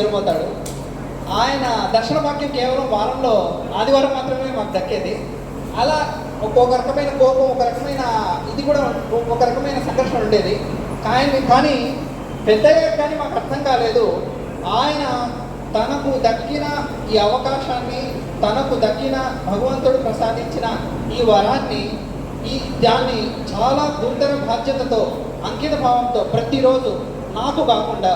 నిద్రపోతాడు ఆయన దర్శన వాక్యం కేవలం వారంలో ఆదివారం మాత్రమే మాకు దక్కేది. అలా ఒక్కొక్క రకమైన కోపం ఒక రకమైన ఇది కూడా ఒక రకమైన సంఘర్షణ ఉండేది. కానీ కానీ పెద్దగా కానీ మాకు అర్థం కాలేదు. ఆయన తనకు దక్కిన ఈ అవకాశాన్ని తనకు దక్కిన భగవంతుడు ప్రసాదించిన ఈ వరాన్ని ఈ దాన్ని చాలా గురుతర బాధ్యతతో అంకిత భావంతో ప్రతిరోజు నాకు కాకుండా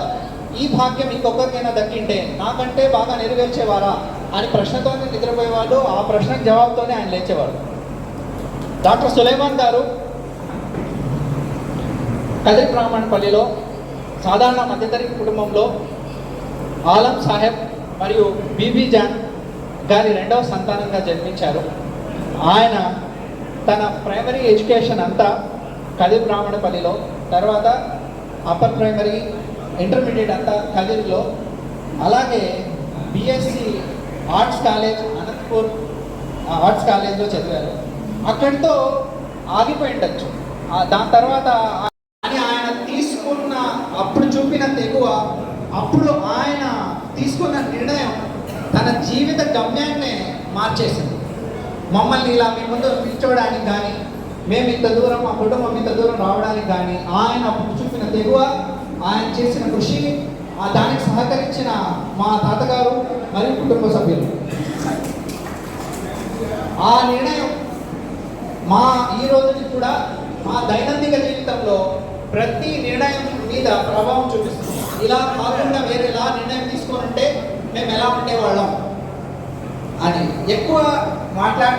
ఈ భాగ్యం ఇంకొకరికైనా దక్కింటే నాకంటే బాగా నెరవేర్చేవారా అని ప్రశ్నతోనే నిద్రపోయేవాడు ఆ ప్రశ్నకు జవాబుతోనే ఆయన లేచేవాడు డాక్టర్ సులేమాన్ గారు కదిరి బ్రాహ్మణపల్లిలో సాధారణ మధ్యతరగతి కుటుంబంలో ఆలం సాహెబ్ మరియు బీబీ జాన్ గారి రెండవ సంతానంగా జన్మించారు. ఆయన తన ప్రైమరీ ఎడ్యుకేషన్ అంతా కదిరి బ్రాహ్మణపల్లిలో తర్వాత అప్పర్ ప్రైమరీ ఇంటర్మీడియట్ అంతా కదిరిలో. అలాగే బిఎస్సి ఆర్ట్స్ కాలేజ్ అనంతపూర్ ఆ ఆర్ట్స్ కాలేజ్లో చదివారు. అక్కడితో ఆగిపోయి ఉండొచ్చు. దాని తర్వాత అని ఆయన తీసుకున్న అప్పుడు చూపిన తెగువ అప్పుడు ఆయన తీసుకున్న నిర్ణయం తన జీవిత గమ్యాన్నే మార్చేసింది. మమ్మల్ని ఇలా మీ ముందు పిలిచోడానికి కానీ మేము ఇంత దూరం మా కుటుంబం ఇంత దూరం రావడానికి కానీ ఆయన అప్పుడు చూపిన తెగువ ఆయన చేసిన కృషి ఆ దానికి సహకరించిన మా తాతగారు మరియు కుటుంబ సభ్యులు. ఆ నిర్ణయం మా ఈ రోజుకి కూడా మా దైనందిక జీవితంలో ప్రతి నిర్ణయం మీద ప్రభావం చూపిస్తుంది. ఇలా కాకుండా వేరే ఎలా నిర్ణయం తీసుకొని మేము ఎలా ఉండేవాళ్ళం అని ఎక్కువ మాట్లాడ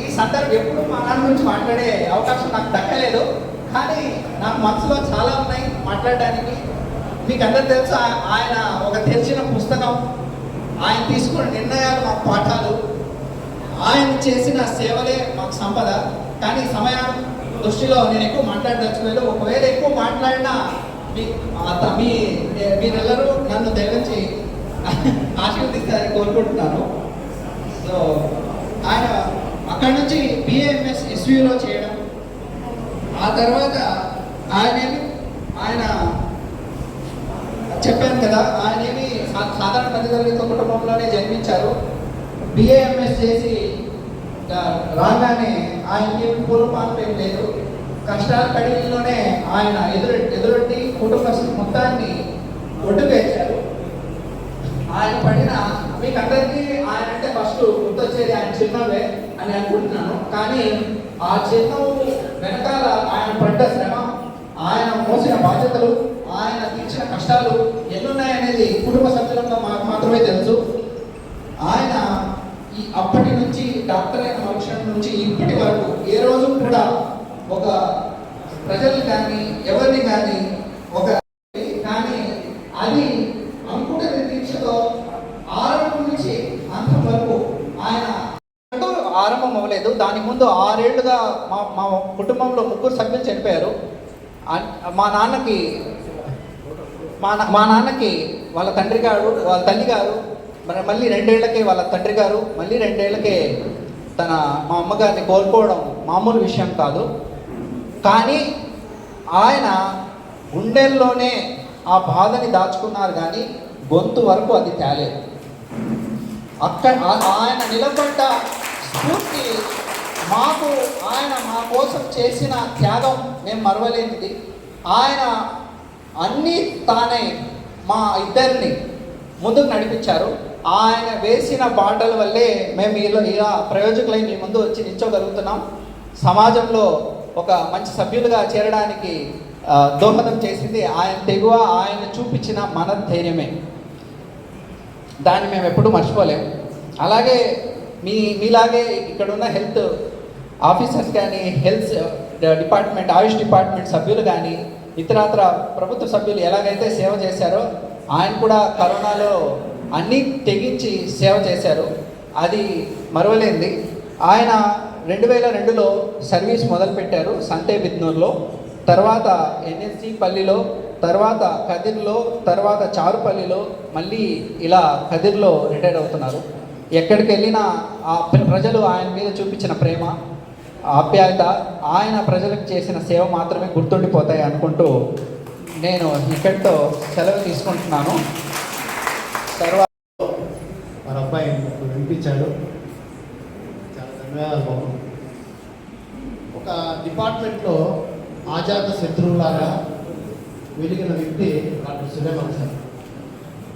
ఈ సందర్భం ఎప్పుడు మా నాన్న గురించి మాట్లాడే అవకాశం నాకు దక్కలేదు. కానీ నాకు మనసులో చాలా ఉన్నాయి మాట్లాడడానికి. మీకు అందరు తెలుసు ఆయన ఒక తెరిచిన పుస్తకం. ఆయన తీసుకున్న నిర్ణయాలు మాకు పాఠాలు. ఆయన చేసిన సేవలే మాకు సంపద. కానీ సమయం దృష్టిలో నేను ఎక్కువ మాట్లాడదలుచుకోలేదు. ఒకవేళ ఎక్కువ మాట్లాడినా మీ మీ మీరెల్లరూ నన్ను దయవించి ఆశీర్వదిస్తారని కోరుకుంటున్నాను. సో ఆయన అక్కడ నుంచి బిఏఎంఎస్ ఎస్వీలో చేయడం ఆ తర్వాత ఆయనేమి ఆయన చెప్పాను కదా ఆయన ఏమి సాధారణ మధ్యతరగతి కుటుంబంలోనే జన్మించారు. బిఏఎంఎస్ చేసి రాగానే ఆయనకి ఏమి ఏం లేదు. కష్టాల కడిలోనే ఆయన ఎదురు ఎదురొడ్డి కుటుంబ మొత్తాన్ని ఒడ్డుకేశారు ఆయన పడిన మీకు అందరికీ ఆయన అంటే ఫస్ట్ గుర్తొచ్చేది ఆయన చిన్నవే అని అనుకుంటున్నాను. కానీ ఆ చిన్నవు వెనకాల ఆయన పడ్డ శ్రమ ఆయన మోసిన బాధ్యతలు ఆయన తీర్చిన కష్టాలు ఎన్నున్నాయనేది కుటుంబ సభ్యులంగా మాకు మాత్రమే తెలుసు. ఆయన ఈ అప్పటి నుంచి డాక్టర్ అయిన మనుషుల నుంచి ఇప్పటి వరకు ఏ రోజు కూడా ఒక ప్రజల్ని కానీ ఎవరిని కానీ ఒక కానీ అది అనుకుంటే దీక్షతో ఆరంభం నుంచి అంతం వరకు ఆయన ఆరంభం అవ్వలేదు. దాని ముందు ఆరేళ్ళుగా మా కుటుంబంలో ముగ్గురు సభ్యులు చనిపోయారు. మా నాన్నకి మా మా నాన్నకి వాళ్ళ తండ్రి గారు వాళ్ళ తల్లి గారు మరి మళ్ళీ రెండేళ్ళకే వాళ్ళ తండ్రి గారు మళ్ళీ రెండేళ్ళకే తన మా అమ్మగారిని కోల్పోవడం మామూలు విషయం కాదు. కానీ ఆయన గుండెల్లోనే ఆ బాధని దాచుకున్నారు కానీ గొంతు వరకు అది తేలేదు. అక్కడ ఆయన నిలబడ్డ స్ఫూర్తి మాకు ఆయన మా కోసం చేసిన త్యాగం మేము మరవలేనిది. ఆయన అన్నీ తానే మా ఇద్దరిని ముందుకు నడిపించారు. ఆయన వేసిన బాటల వల్లే మేము ఇలా ఇలా ప్రయోజకులై మీ ముందు వచ్చి నిల్చోగలుగుతున్నాం. సమాజంలో ఒక మంచి సభ్యులుగా చేరడానికి దోహదం చేసింది ఆయన తెగువ ఆయన చూపించిన మన ధైర్యమే దాన్ని మేము ఎప్పుడూ మర్చిపోలేము అలాగే మీ మీలాగే ఇక్కడున్న హెల్త్ ఆఫీసర్స్ కానీ హెల్త్ డిపార్ట్మెంట్ ఆయుష్ డిపార్ట్మెంట్ సభ్యులు కానీ ఇతరత్ర ప్రభుత్వ సభ్యులు ఎలాగైతే సేవ చేశారో ఆయన కూడా కరోనాలో అన్నీ తెగించి సేవ చేశారు. అది మరవలేంది ఆయన రెండు వేల రెండులో సర్వీస్ మొదలుపెట్టారు సంతే బిద్నూర్లో తర్వాత ఎన్ఎస్సి పల్లిలో తర్వాత కదిర్లో తర్వాత చారుపల్లిలో మళ్ళీ ఇలా కదిర్లో రిటైర్ అవుతున్నారు. ఎక్కడికి వెళ్ళినా ఆ ప్రజలు ఆయన మీద చూపించిన ప్రేమ ఆప్యాయత ఆయన ప్రజలకు చేసిన సేవ మాత్రమే గుర్తుండిపోతాయి అనుకుంటూ నేను ఇక్కడితో సెలవు తీసుకుంటున్నాను. తర్వాత మన అబ్బాయి వినిపించాడు. చాలా ధన్యవాదాలు బాబు. ఒక డిపార్ట్మెంట్లో ఆజాత శత్రువులాగా వెలిగిన వ్యక్తి డాక్టర్ సులేమాన్ సార్.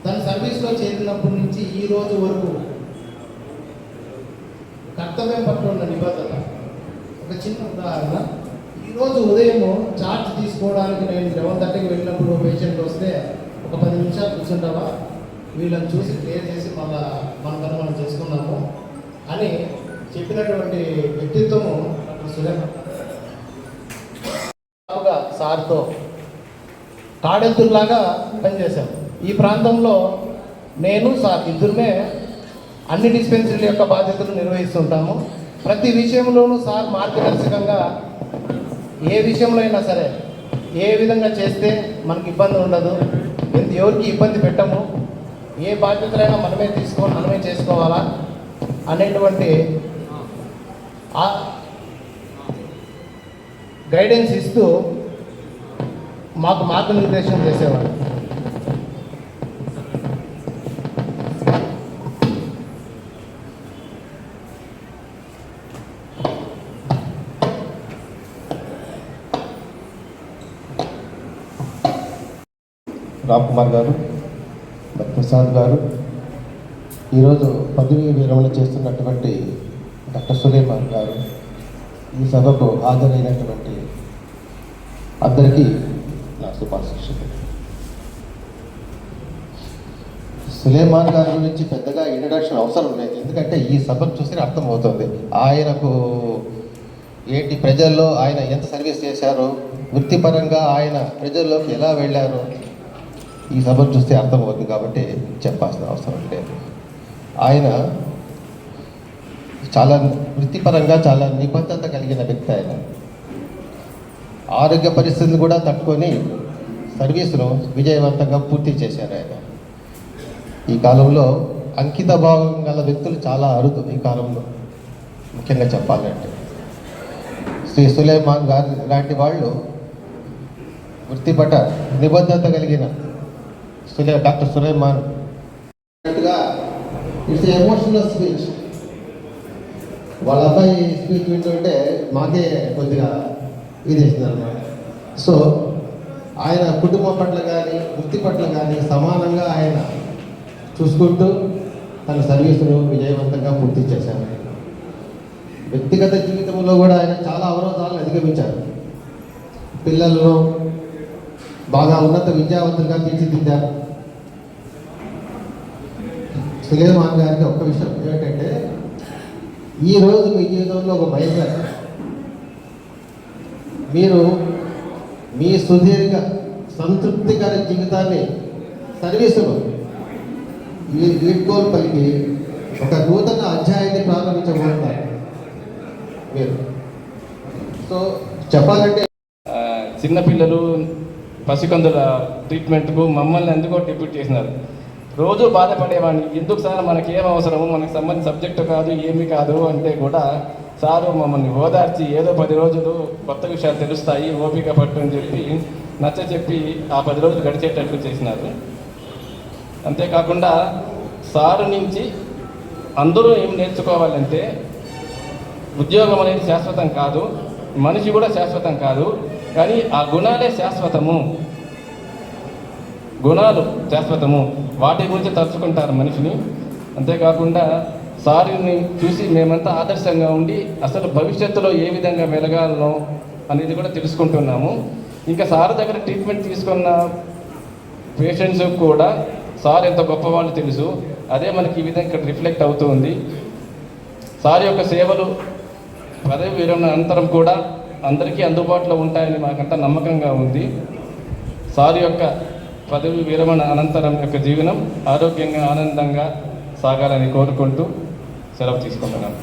తన సర్వీస్లో చేరినప్పటి నుంచి ఈ రోజు వరకు కర్తవ్యం పట్ల ఉన్న నిబద్ధత ఒక చిన్న ఉదాహరణ. ఈరోజు ఉదయం చార్జ్ తీసుకోవడానికి నేను లెవెన్ థర్టీకి వెళ్ళినప్పుడు పేషెంట్ వస్తే ఒక పది నిమిషాలు కూర్చుంటావా? వీళ్ళని చూసి క్లియర్ చేసి మళ్ళా మన పని మనం చేసుకున్నాము అని చెప్పినటువంటి వ్యక్తిత్వము డాక్టర్ సురేఖ. సార్తో కాడెంతుల్లాగా పనిచేశాం. ఈ ప్రాంతంలో నేను సార్ ఇద్దరుమే అన్ని డిస్పెన్సరీల యొక్క బాధ్యతలు నిర్వహిస్తుంటాము. ప్రతి విషయంలోనూ సార్ మార్గదర్శకంగా ఏ విషయంలో అయినా సరే ఏ విధంగా చేస్తే మనకి ఇబ్బంది ఉండదు. ఎంత- ఎవరికి ఇబ్బంది పెట్టము. ఏ బాధ్యతలైనా మనమే తీసుకోవాలి మనమే చేసుకోవాలా అనేటువంటి గైడెన్స్ ఇస్తూ మాకు మార్గనిర్దేశం చేసేవాడు రామ్ కుమార్ గారు ప్రసాద్ గారు. ఈరోజు పదవి విరమణ చేస్తున్నటువంటి డాక్టర్ సులేమాన్ గారు ఈ సభకు హాజరైనటువంటి అందరికీ నా శుభాశిక్షలు సులేమాన్ గారి గురించి పెద్దగా ఇంట్రడక్షన్ అవసరం లేదు. ఎందుకంటే ఈ సభను చూస్తే అర్థమవుతుంది. ఆయనకు ఏంటి ప్రజల్లో ఆయన ఎంత సర్వీస్ చేశారో? వృత్తిపరంగా ఆయన ప్రజల్లోకి ఎలా వెళ్ళారు? ఈ సభను చూస్తే అర్థమవుతుంది కాబట్టి చెప్పాల్సిన అవసరం లేదు. ఆయన చాలా వృత్తిపరంగా చాలా నిబద్ధత కలిగిన వ్యక్తి ఆయన. ఆరోగ్య పరిస్థితులు కూడా తట్టుకొని సర్వీసును విజయవంతంగా పూర్తి చేశారు ఆయన. ఈ కాలంలో అంకిత భావం గల వ్యక్తులు చాలా అరుదు ఈ కాలంలో. ముఖ్యంగా చెప్పాలంటే. శ్రీ సులేమాన్ గారి లాంటి వాళ్ళు వృత్తిపట నిబద్ధత కలిగిన సులే doctor Suleman it's emotional speech వాళ్ళ అబ్బాయి స్పీచ్ వింటుంటే మాకే కొద్దిగా ఇది వేసింది అనమాట సో ఆయన కుటుంబం పట్ల కానీ వృత్తి పట్ల కానీ సమానంగా ఆయన చూసుకుంటూ తన సర్వీసును విజయవంతంగా పూర్తి చేశారు. వ్యక్తిగత జీవితంలో కూడా ఆయన చాలా అవరోధాలను అధిగమించారు. పిల్లలను బాగా ఉన్నత విద్యావంతులుగా తీర్చిదిద్దారు. సులేమాన్ గారికి ఒక్క విషయం ఏమిటంటే ఈ రోజు మీ జీవితంలో ఒక మైలురాయి మీరు మీ సుదీర్ఘ సంతృప్తికర జీవితాన్ని సర్వీసులు ఈ వీడ్కోలు పలికి ఒక నూతన అధ్యాయాన్ని ప్రారంభించబోతున్నారు మీరు. సో చెప్పాలంటే చిన్నపిల్లలు పసికందుల ట్రీట్మెంట్కు మమ్మల్ని ఎందుకో డిప్యూట్ చేసినారు. రోజు బాధపడేవాడిని. ఎందుకు సార్? మనకి ఏం అవసరము మనకి సంబంధించిన సబ్జెక్టు కాదు ఏమీ కాదు అంటే కూడా సారు మమ్మల్ని ఓదార్చి ఏదో పది రోజులు కొత్త విషయాలు తెలుస్తాయి ఓపిక పట్టు అని చెప్పి నచ్చ చెప్పి ఆ పది రోజులు గడిచేటట్లు చేసినారు. అంతేకాకుండా సారు నుంచి అందరూ ఏం నేర్చుకోవాలంటే ఉద్యోగం అనేది శాశ్వతం కాదు మనిషి కూడా శాశ్వతం కాదు కానీ ఆ గుణాలే శాశ్వతము. గుణాలు శాశ్వతము. వాటి గురించి తలుచుకుంటారు మనిషిని అంతేకాకుండా సారిని చూసి మేమంతా ఆదర్శంగా ఉండి అసలు భవిష్యత్తులో ఏ విధంగా వెలగాలనో అనేది కూడా తెలుసుకుంటున్నాము. ఇంకా సార్ దగ్గర ట్రీట్మెంట్ తీసుకున్న పేషెంట్స్ కూడా సార్ ఎంత గొప్పవాళ్ళు తెలుసు. అదే మనకి ఈ విధంగా ఇక్కడ రిఫ్లెక్ట్ అవుతుంది సార్ యొక్క సేవలు పదవి విరమణ అనంతరం కూడా అందరికీ అందుబాటులో ఉంటాయని మాకంతా నమ్మకంగా ఉంది. సార్ యొక్క పదవి విరమణ అనంతరం యొక్క జీవనం ఆరోగ్యంగా ఆనందంగా సాగాలని కోరుకుంటూ సెలవు తీసుకుంటున్నాను.